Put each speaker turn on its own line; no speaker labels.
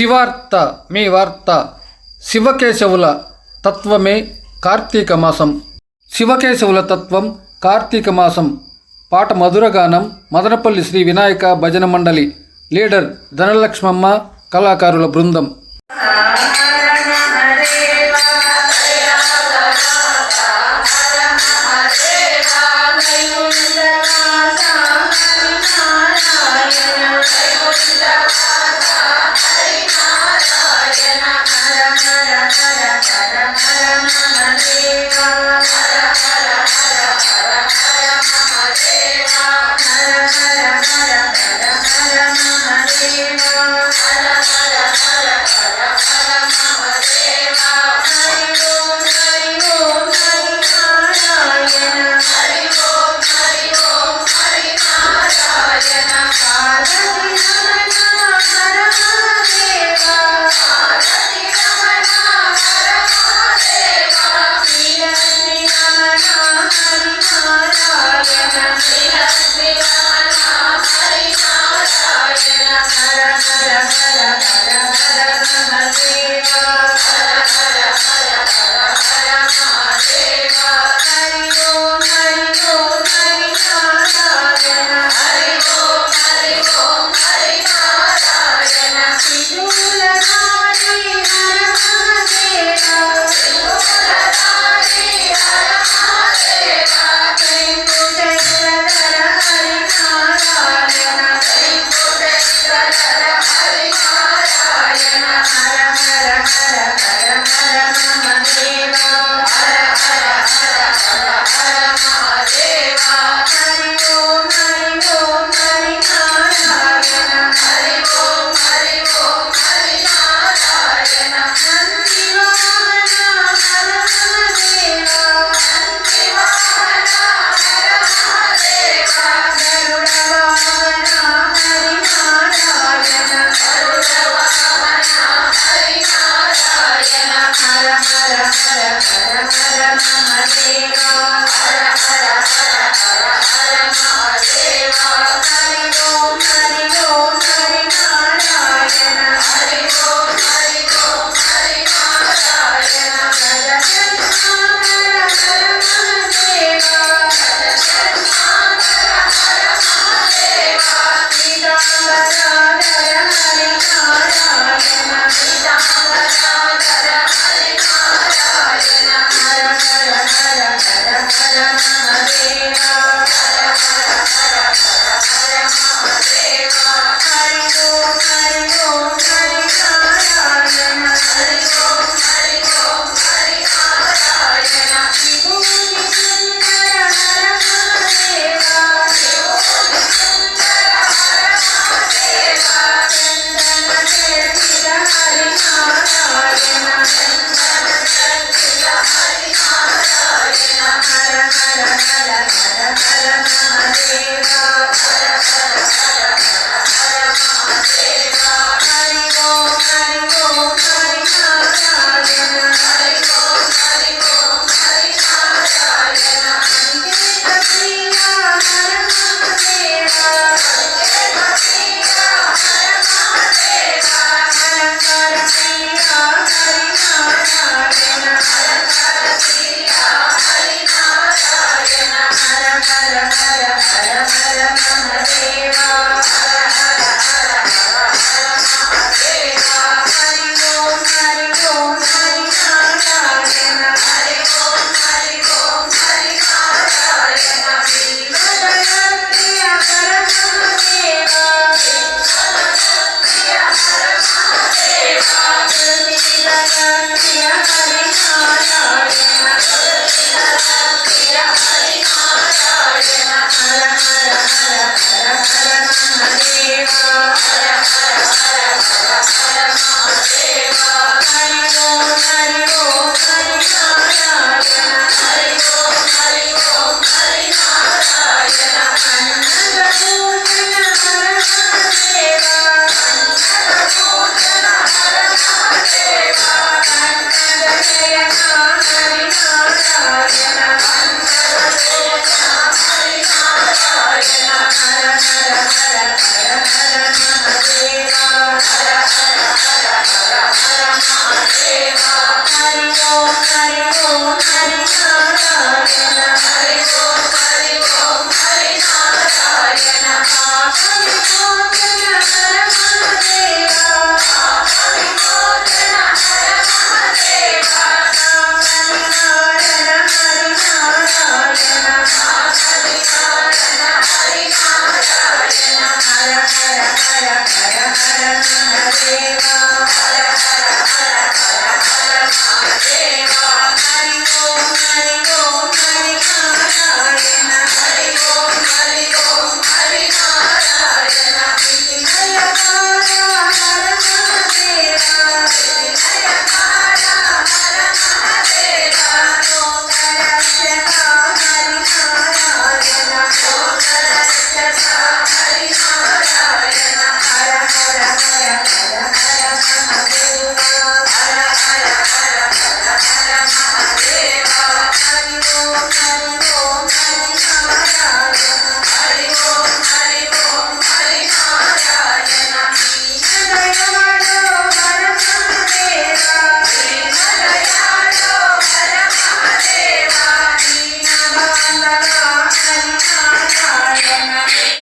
శివార్త మీ వార్త శివకేశవుల తత్వమే కార్తీక మాసం. శివకేశవుల తత్వం కార్తీక మాసం. పాట మధురగానం మదనపల్లి శ్రీ వినాయక భజన మండలి. లీడర్ ధనలక్ష్మమ్మ కళాకారుల బృందం.
Hara Thank you.